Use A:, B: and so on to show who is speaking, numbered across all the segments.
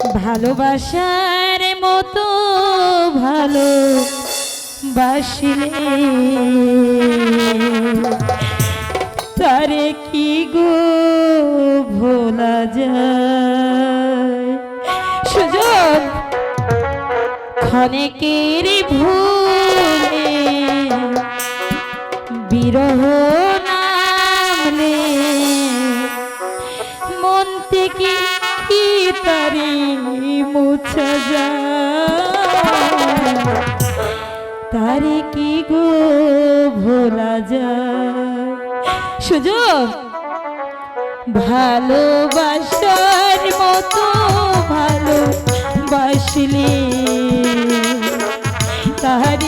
A: ভালোবাসার মতো ভালো বাসলে তারে কি গো ভোলা যায়? সুজন ক্ষণেকের ভুলে বিরহ তারি মুছা যায় তারে কি গো ভোলা যায়? সুযোগ? ভালোবাসার মতো ভালো বাসলে তারে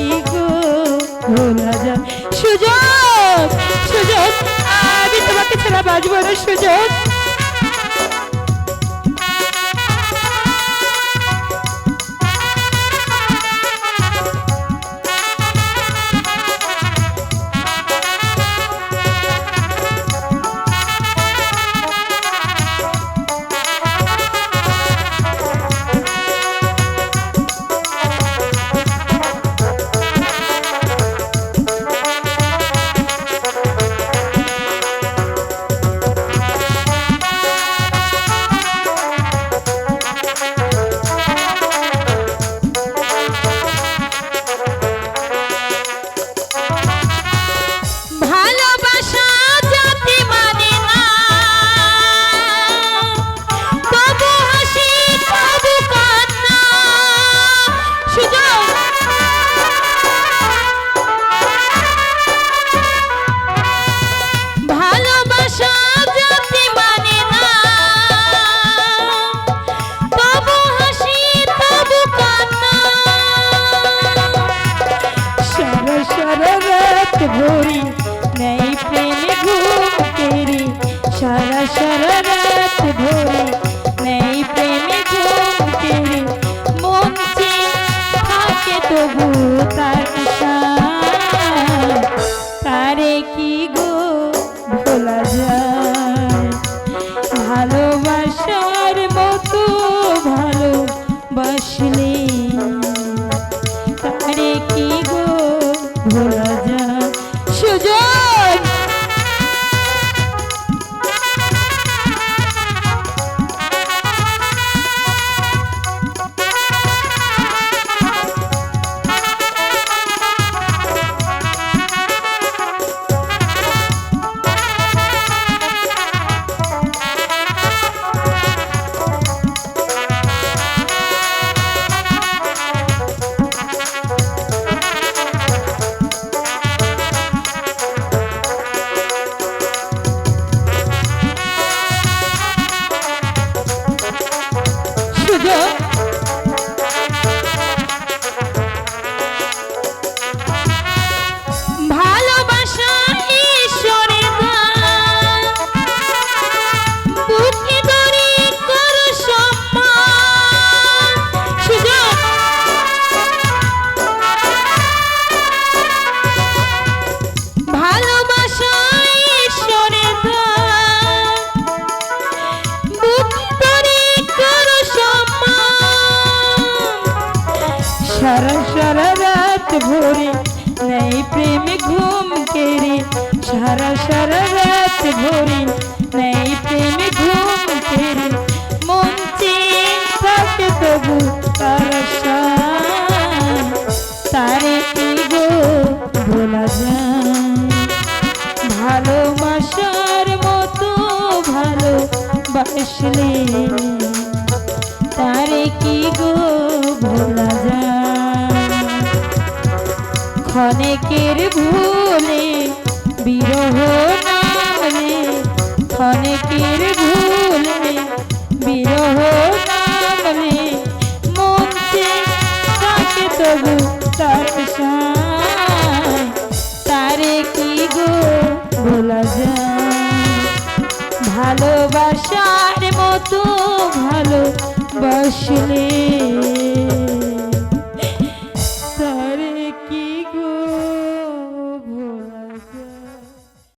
A: তোমাকে ছাড়া বাঁচবো না সুযোগ। তার রাত ভরে নেই প্রেমে ঘুম কেড়ে, সারা সারা রাত ভরে নেই প্রেমে ঘুম কেড়ে মন চেয়ে থাকে তবু। তারে কি গো ভোলা যায় ভালোবাসার মতো ভালো বাসলে তারে কি গো ভোলা যায় ক্ষণেকের ভুলে, বিরহ না অনেকের ভুলে, বিরহ নামলে মন যে থাকে তবু তার কি গো ভোলা যায়? ভালোবাসার মতো ভালোবাসলে